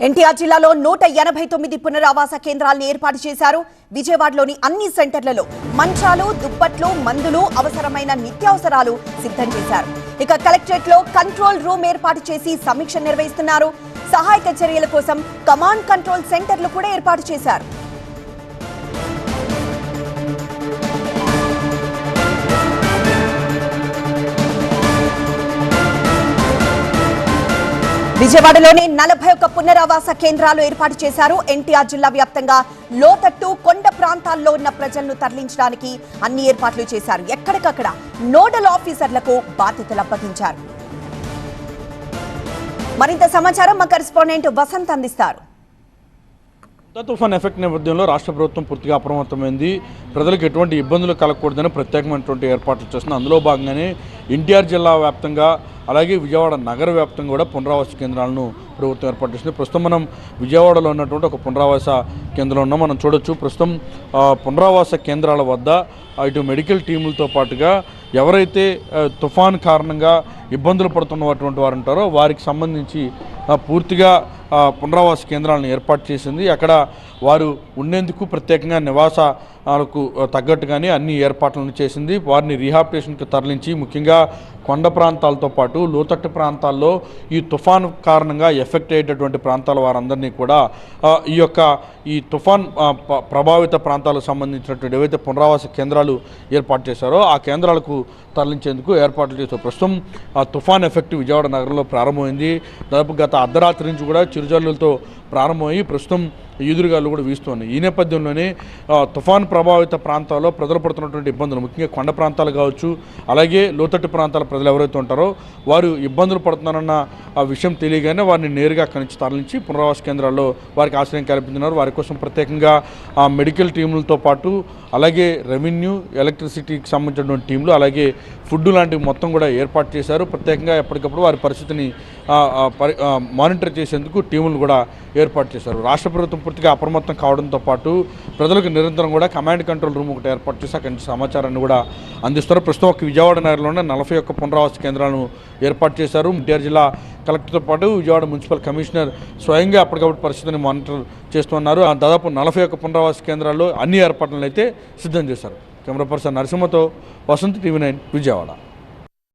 ఎన్టీఆర్ జిల్లాలో నూట ఎనభై తొమ్మిది పునరావాస కేంద్రాలను ఏర్పాటు చేశారు. విజయవాడలోని అన్ని సెంటర్లలో మంచాలు దుప్పట్లు మందులు అవసరమైన నిత్యావసరాలు సిద్ధం చేశారు. ఇక కలెక్టరేట్లో కంట్రోల్ రూమ్ ఏర్పాటు చేసి సమీక్ష నిర్వహిస్తున్నారు. సహాయక చర్యల కోసం కమాండ్ కంట్రోల్ సెంటర్లు కూడా ఏర్పాటు చేశారు. విజయవాడలోని నలభై ఒక్క పునరావాస కేంద్రాలు ఏర్పాటు చేశారు. ఎన్టీఆర్ జిల్లా వ్యాప్తంగా లోతట్టు కొండ ప్రాంతాల్లో ఉన్న ప్రజలను తరలించడానికి అన్ని ఏర్పాట్లు చేశారు. ఎక్కడికక్కడ నోడల్ ఆఫీసర్లకు బాధ్యతలు అప్పగించారు. మరింత సమాచారం మా కరెస్పాండెంట్ వసంత్ అందిస్తారు. పెద్ద తుఫాన్ ఎఫెక్ట్ నేపథ్యంలో రాష్ట్ర ప్రభుత్వం పూర్తిగా అప్రమత్తమైంది. ప్రజలకు ఎటువంటి ఇబ్బందులు కలగకూడదని ప్రత్యేకమైనటువంటి ఏర్పాట్లు చేస్తుంది అందులో భాగంగానే ఎన్టీఆర్ జిల్లా వ్యాప్తంగా అలాగే విజయవాడ నగర వ్యాప్తంగా కూడా పునరావాస కేంద్రాలను ప్రభుత్వం ఏర్పాటు చేసింది. ప్రస్తుతం మనం విజయవాడలో ఉన్నటువంటి ఒక పునరావాస కేంద్రంలో ఉన్నాం. మనం చూడొచ్చు ప్రస్తుతం పునరావాస కేంద్రాల వద్ద ఇటు మెడికల్ టీములతో పాటుగా ఎవరైతే తుఫాన్ కారణంగా ఇబ్బందులు పడుతున్నటువంటి వారు ఉంటారో వారికి సంబంధించి పూర్తిగా పునరావాస కేంద్రాలను ఏర్పాటు చేసింది. అక్కడ వారు ఉండేందుకు ప్రత్యేకంగా నివాసాలకు తగ్గట్టుగానే అన్ని ఏర్పాట్లను చేసింది. వారిని రీహాబిటేషన్కి తరలించి ముఖ్యంగా కొండ ప్రాంతాలతో పాటు లోతట్టు ప్రాంతాల్లో ఈ తుఫాన్ కారణంగా ఎఫెక్ట్ అయ్యేటటువంటి ప్రాంతాల వారందరినీ కూడా ఈ యొక్క ఈ తుఫాన్ ప్రభావిత ప్రాంతాలకు సంబంధించినటువంటి ఏవైతే పునరావాస కేంద్రాలు ఏర్పాటు చేశారో ఆ కేంద్రాలకు తరలించేందుకు ఏర్పాట్లు చేశారు. ప్రస్తుతం ఆ తుఫాన్ ఎఫెక్ట్ విజయవాడ నగరంలో ప్రారంభమైంది. దాదాపు గత అర్ధరాత్రి నుంచి కూడా చిరుజల్లులతో ప్రారంభమయ్యి ప్రస్తుతం ఎదురుగాలు కూడా వీస్తున్నాయి ఈ నేపథ్యంలోనే తుఫాన్ ప్రభావిత ప్రాంతాల్లో ప్రజలు పడుతున్నటువంటి ఇబ్బందులు ముఖ్యంగా కొండ ప్రాంతాలు కావచ్చు అలాగే లోతట్టు ప్రాంతాల ప్రజలు ఎవరైతే ఉంటారో వారు ఇబ్బందులు పడుతున్నారన్న ఆ విషయం తెలియగానే వారిని నేరుగా అక్కడి నుంచి తరలించి పునరావాస కేంద్రాల్లో వారికి ఆశ్రయం కల్పించినారు వారి కోసం ప్రత్యేకంగా ఆ మెడికల్ టీములతో పాటు అలాగే రెవెన్యూ ఎలక్ట్రిసిటీకి సంబంధించినటువంటి టీంలు అలాగే ఫుడ్ లాంటివి మొత్తం కూడా ఏర్పాటు చేశారు. ప్రత్యేకంగా ఎప్పటికప్పుడు వారి పరిస్థితిని మానిటర్ చేసేందుకు టీములు కూడా ఏర్పాటు చేశారు. రాష్ట్ర ప్రభుత్వం పూర్తిగా అప్రమత్తం కావడంతో పాటు ప్రజలకు నిరంతరం కూడా కమాండ్ కంట్రోల్ రూమ్ ఒకటి ఏర్పాటు చేసి అక్కడి నుంచి సమాచారాన్ని కూడా అందిస్తారు. ప్రస్తుతం ఒక విజయవాడ నగరంలోనే నలభై ఒక్క పునరావాస కేంద్రాలను ఏర్పాటు చేశారు. ఎన్టీఆర్ జిల్లా కలెక్టర్తో పాటు విజయవాడ మున్సిపల్ కమిషనర్ స్వయంగా అప్పటికప్పుడు పరిస్థితిని మానిటర్ చేస్తున్నారు. ఆ దాదాపు నలభై ఒక్క పునరావాస కేంద్రాల్లో అన్ని ఏర్పాట్లను అయితే సిద్ధం చేశారు. కెమెరా పర్సన్ నరసింహతో వసంత్ టీవీ నైన్ విజయవాడ.